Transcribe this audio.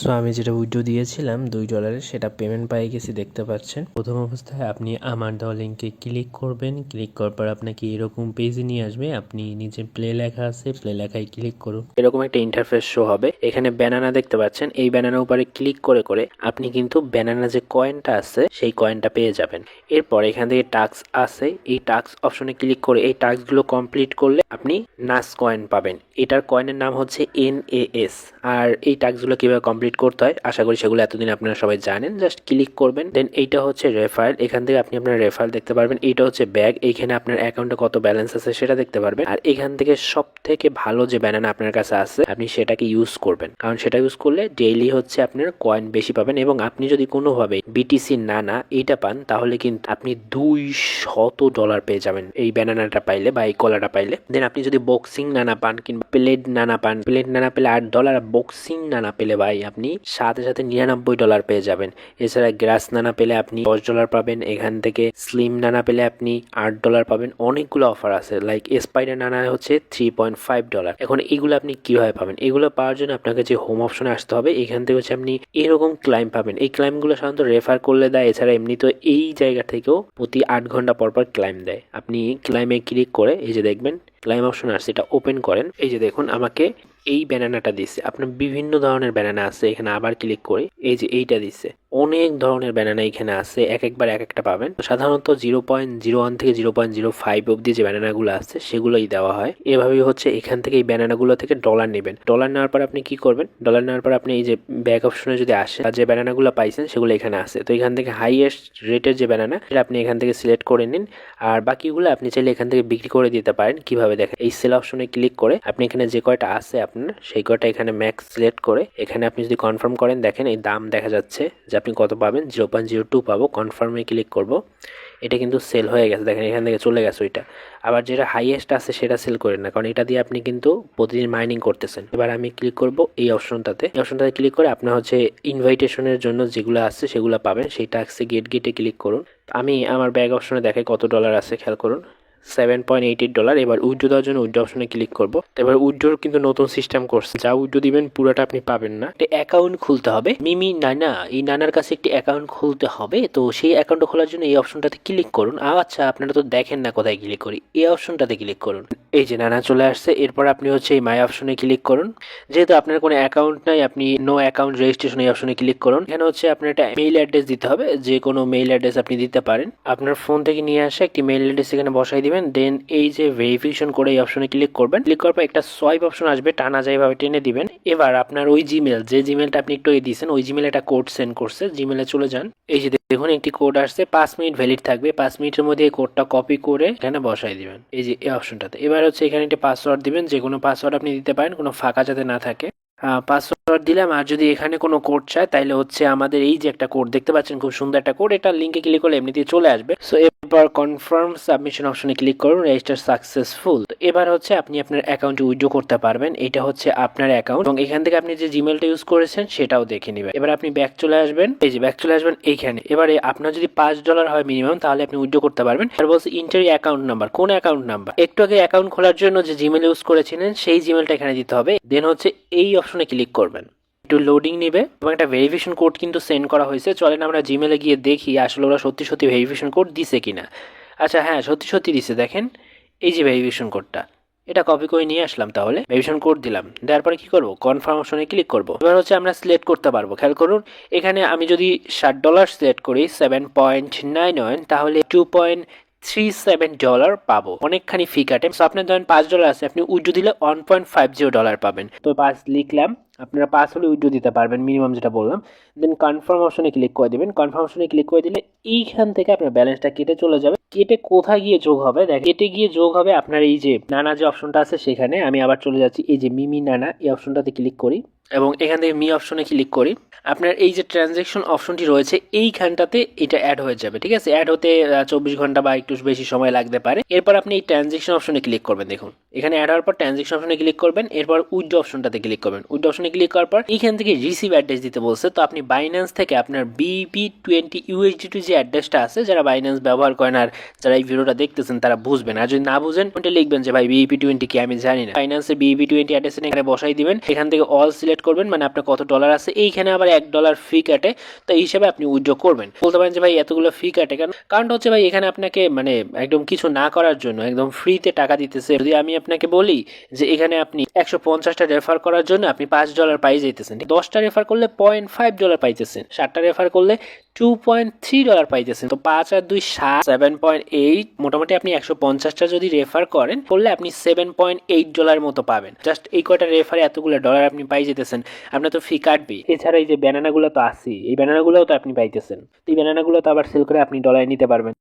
So আমি যেটা withdraw দিয়েছিলাম, দুই ডলারের সেটা পেমেন্ট পাই গেছি, দেখতে পাচ্ছেন। প্রথম অবস্থায় আপনি আমার দেওয়া লিঙ্কে ক্লিক করবেন। ক্লিক করার পর আপনাকে এরকম পেজে নিয়ে আসবে। আপনি নিচে প্লে লেখা আছে প্লে লেখায় ক্লিক করুন। এরকম একটা ইন্টারফেস শো হবে। এখানে ব্যানানা দেখতে পাচ্ছেন। এই ব্যানানার উপরে ক্লিক করে করে আপনি কিন্তু ব্যানানা যে কয়েনটা আছে, সেই কয়েনটা পেয়ে যাবেন। এরপর এখান থেকে টাস্ক আছে। এই টাস্ক অপশনে ক্লিক করে এই টাস্কগুলো কমপ্লিট করলে আপনি নাস কয়েন পাবেন। এটার কয়েনের নাম হচ্ছে এন আর এই টাস্কগুলো কীভাবে কমপ্লিট করতে হয়। আশা করি সেগুলো এতদিন আপনারা সবাই জানেন। জাস্ট ক্লিক করবেন। দেন এইটা হচ্ছে রেফারেল এখান থেকে আপনি আপনার রেফারেল দেখতে পারবেন। এইটা হচ্ছে ব্যাগ এইখানে আপনার অ্যাকাউন্টে কত ব্যালেন্স আছে সেটা দেখতে পারবেন। আর এখান থেকে সব থেকে ভালো যে ব্যানানা আপনার কাছে আছে, আপনি সেটাকে ইউজ করবেন। কারণ সেটা ইউজ করলে ডেইলি হচ্ছে আপনার কয়েন বেশি পাবেন এবং আপনি যদি কোনোভাবে বিটিসি না না এইটা পান, তাহলে কিন্তু আপনি দুই শত ডলার পেয়ে যাবেন এই ব্যানানাটা পাইলে বা এই কলাটা পাইলে। দেন আপনি যদি বক্সিং নানা পান কিংবা প্লেট নানা পান প্লেট নানা পেলে আট ডলার বক্সিং নানা পেলে ভাই, আপনি সাথে সাথে নিরানব্বই ডলার পেয়ে যাবেন। এছাড়া গ্রাস নানা পেলে আপনি দশ ডলার পাবেন, এখান থেকে স্লিম নানা পেলে আপনি আট ডলার পাবেন। অনেকগুলো অফার আছে লাইক স্পাইডার নানা হচ্ছে থ্রি পয়েন্ট ফাইভ ডলার এখন এগুলো আপনি কীভাবে পাবেন? এগুলো পাওয়ার জন্য আপনাকে যে হোম অপশনে আসতে হবে, এখান থেকে হচ্ছে আপনি এরকম ক্লাইম পাবেন। এই ক্লাইমগুলো সাধারণত রেফার করলে দেয়, এছাড়া এমনি তো এই জায়গা থেকেও প্রতি আট ঘণ্টা পর পর ক্লাইম দেয়। আপনি ক্লাইমে ক্লিক করে এই যে দেখবেন ক্লাইম অপশন আসছে এটা ওপেন করেন। এই যে দেখুন, আমাকে এই ব্যানানাটা দিচ্ছে আপনার বিভিন্ন ধরনের ব্যানানা আছে, এখানে আবার ক্লিক করে এই যে এইটা দিচ্ছে অনেক ধরনের ব্যানানা এখানে আছে, এক একবার এক একটা পাবেন। সাধারণত জিরো পয়েন্ট জিরো ওয়ান থেকে জিরো পয়েন্ট জিরো ফাইভ অব্দি যে ব্যানানাগুলো আছে, সেগুলোই দেওয়া হয়। এভাবেই হচ্ছে এখান থেকে এই ব্যানানাগুলো থেকে ডলার নেবেন। ডলার নেওয়ার পর আপনি কি করবেন? ডলার নেওয়ার পর আপনি এই যে ব্যাক অপশনে যদি আসে আর যে ব্যানানাগুলো পাইছেন, সেগুলো এখানে আছে। তো এখান থেকে হাইয়েস্ট রেটের যে ব্যানানা সেটা আপনি এখান থেকে সিলেক্ট করে নিন। আর বাকিগুলো আপনি চাইলে এখান থেকে বিক্রি করে দিতে পারেন, কীভাবে দেখেন। এই সেল অপশনে ক্লিক করে আপনি এখানে যে কয়টা আছে আপনার, সেই কয়টা এখানে ম্যাক্স সিলেক্ট করে এখানে আপনি যদি কনফার্ম করেন, দেখেন এই দাম দেখা যাচ্ছে যে আপনি কত পাবেন জিরো পয়েন্ট জিরো টু পাবো কনফার্মে ক্লিক করব। এটা কিন্তু সেল হয়ে গেছে। দেখেন এখান থেকে চলে গেছে ওইটা। আবার যেটা হাইয়েস্ট আছে সেটা সেল করেন না, কারণ এটা দিয়ে আপনি কিন্তু প্রতিদিন মাইনিং করতেছেন। এবার আমি ক্লিক করব এই অপশনটাতে এই অপশনটাতে ক্লিক করে আপনার হচ্ছে ইনভাইটেশনের জন্য যেগুলো আছে সেগুলো পাবেন। সেই টাক্সে গেট গেটে ক্লিক করুন। আমি আমার ব্যাগ অপশনে দেখে কত ডলার আছে, খেয়াল করুন। Seven point eight eight dollar এবার উইড্রো দেওয়ার জন্য উইড্রো অপশনে ক্লিক করব। এবার উইড্রোর কিন্তু নতুন সিস্টেম করছে। যা উইড্রো দিবেন, পুরোটা আপনি পাবেন না। একটা অ্যাকাউন্ট খুলতে হবে। মিমি নানা, এই নানার কাছে একটি অ্যাকাউন্ট খুলতে হবে। তো সেই অ্যাকাউন্ট খোলার জন্য এই অপশনটাতে ক্লিক করুন। আচ্ছা আপনারা তো দেখেন না কোথায় ক্লিক করি। এই অপশনটাতে ক্লিক করুন। এই যে নানা চলে আসছে। এরপর আপনি হচ্ছে এই মাই অপশনে ক্লিক করুন। যেহেতু আপনার কোনো অ্যাকাউন্ট নাই, আপনি নো অ্যাকাউন্ট রেজিস্ট্রেশন এই অপশনে ক্লিক করুন। এখানে হচ্ছে আপনার একটা মেইল অ্যাড্রেস দিতে হবে। যে কোনো মেইল অ্যাড্রেস আপনি দিতে পারেন। আপনার ফোন থেকে নিয়ে আসে একটি মেইল অ্যাড্রেস এখানে বসাই দিবেন দেন এই যে ভেরিফিকেশন করে এই অপশনে ক্লিক করবেন ক্লিক করার পর একটা সোয়াইপ অপশন আসবে, টানা যায় এভাবে টেনে দিবেন। এবার আপনার ওই জিমেল যে জিমেলটা আপনি একটু দিয়েছেন, ওই জিমেলে একটা কোড সেন্ড করছে জিমেলে চলে যান। এই যে দেখুন, একটি কোড আসছে, পাঁচ মিনিট ভ্যালিড থাকবে, পাঁচ মিনিটের মধ্যে এই কোডটা কপি করে এখানে বসাই দিবেন, এই যে এই অপশনটাতে এবার হচ্ছে এখানে একটা পাসওয়ার্ড দিবেন যে কোনো পাসওয়ার্ড আপনি দিতে পারেন, কোনো ফাঁকা যাতে না থাকে। পাসওয়ার্ড দিলাম, আর যদি এখানে কোনো কোড চায় তাহলে হচ্ছে আমাদের এই যে একটা কোড দেখতে পাচ্ছেন খুব সুন্দর একটা কোড এটা লিঙ্কে ক্লিক করলে এমনিতেই চলে আসবে। সো এবার কনফার্ম সাবমিশন অপশনে ক্লিক করুন রেজিস্টার সাকসেসফুল এবার হচ্ছে আপনি আপনার অ্যাকাউন্টে উইথড্র করতে পারবেন, এটা হচ্ছে আপনার অ্যাকাউন্ট এবং এখান থেকে আপনি যে জিমেলটা ইউজ করেছেন, সেটাও দেখে নেবেন। এবার আপনি ব্যাক চলে আসবেন, এই যে ব্যাক চলে আসবেন এইখানে এবারে আপনার যদি পাঁচ ডলার হয় মিনিমাম তাহলে আপনি উইথড্র করতে পারবেন। আর বলছে ইন্টারি অ্যাকাউন্ট নাম্বার কোন অ্যাকাউন্ট নাম্বার একটু আগে অ্যাকাউন্ট খোলার জন্য যে জিমেল ইউজ করেছিলেন, সেই জিমেলটা এখানে দিতে হবে। দেন হচ্ছে এই অপশনে ক্লিক করবেন। একটু লোডিং নেবে এবং একটা ভেরিফিকেশন কোড কিন্তু সেন্ড করা হয়েছে। চলেন আমরা জিমেলে গিয়ে দেখি আসলে ওরা সত্যি সত্যি ভেরিফিকেশন কোড দিছে কিনা। আচ্ছা হ্যাঁ সত্যি সত্যি দিছে। দেখেন, এই যে ভেরিফিকেশন কোডটা এটা কপি করে নিয়ে আসলাম তাহলে। ভেরিফিকেশন কোড দিলাম। দেওয়ার পরে কি করব? কনফার্ম অপশনে ক্লিক করব। এবার হচ্ছে আমরা সিলেক্ট করতে পারব। খেয়াল করুন, এখানে আমি যদি ষাট ডলার সিলেক্ট করি সেভেন পয়েন্ট নাইন ওয়ান তাহলে two point three seven dollar পাবো। অনেকখানি ফি কাটে। So, আপনার ধরেন পাঁচ ডলার আছে আপনি উইড্রো দিলে one point five zero dollar পাবেন। তো পাঁচ লিখলাম আপনারা পাঁচ হলে উইড্রো দিতে পারবেন মিনিমাম যেটা বললাম। দেন কনফার্ম অপশনে ক্লিক করে দেবেন। কনফার্ম অপশনে ক্লিক করে দিলে এইখান থেকে আপনার ব্যালেন্সটা কেটে চলে যাবে। কেটে কোথায় গিয়ে যোগ হবে? দেখ কেটে গিয়ে যোগ হবে আপনার এই যে নানা যে অপশনটা আছে সেখানে। আমি আবার চলে যাচ্ছি এই যে মিমি নানা এই অপশনটাতে ক্লিক করি। এবং এখান থেকে মি অপশনে ক্লিক করি। আপনার এই যে ট্রানজ্যাকশন অপশনটি রয়েছে, এইখানটাতে এটা অ্যাড হয়ে যাবে, ঠিক আছে? অ্যাড হতে চব্বিশ ঘণ্টা বা একটু বেশি সময় লাগতে পারে। এরপর আপনি এই ট্রানজ্যাকশন অপশনে ক্লিক করবেন, দেখুন। এখানে অ্যাড হওয়ার পর ট্রানজ্যাকশন অপশনে ক্লিক করবেন, এরপর উইড অপশনটাতে ক্লিক করবেন। উইড অপশনে ক্লিক করার পর এইখান থেকে রিসিভ অ্যাড্রেস দিতে বলছে। তো আপনি বাইন্যান্স থেকে আপনার বিপি টোয়েন্টি ইউএসডি টু যে অ্যাড্রেসটা আছে, যারা বাইন্যান্স ব্যবহার করেন আর যারা এই ভিডিওটা দেখতেছেন, তারা বুঝবেন। আর যদি না বুঝেন লিখবেন যে, ভাই বিপি টোয়েন্টি কি? আমি জানি না। বাইন্যান্সের বিপি টোয়েন্টি অ্যাড্রেস এখানে বসাই দিবেন। এখান থেকে অল সিলেক্ট সিলেক্ট করবেন মানে আপনার কত ডলার আছে, এইখানে আবার এক ডলার ফি কাটে, তো এই হিসাবে আপনি উইথড্র করবেন। বলতে পারেন যে ভাই এতগুলো ফি কাটে কেন কারণটা হচ্ছে ভাই এখানে আপনাকে মানে একদম কিছু না করার জন্য, একদম ফ্রিতে টাকা দিতেছে। যদি আমি আপনাকে বলি যে এখানে আপনি একশো পঞ্চাশটা রেফার করার জন্য আপনি পাঁচ ডলার পাই যেতেছেন দশটা রেফার করলে পয়েন্ট ফাইভ ডলার পাইতেছেন ষাটটা রেফার করলে টু পয়েন্ট থ্রি ডলার পাইতেছেন। তো পাঁচ আর দুই সাত সেভেন পয়েন্ট এইট মোটামুটি আপনি একশো পঞ্চাশটা যদি রেফার করেন, করলে আপনি সেভেন পয়েন্ট এইট ডলার মতো পাবেন। জাস্ট এই কয়টা রেফারে এতগুলো ডলার আপনি পাই যেতেছেন। আপনার তো ফি কাটবে এছাড়া এই যে ব্যানানাগুলো তো আসি এই ব্যানানাগুলোও তো আপনি পাইতেছেন। এই ব্যানানাগুলো তো আবার সেল করে আপনি ডলার নিতে পারবেন।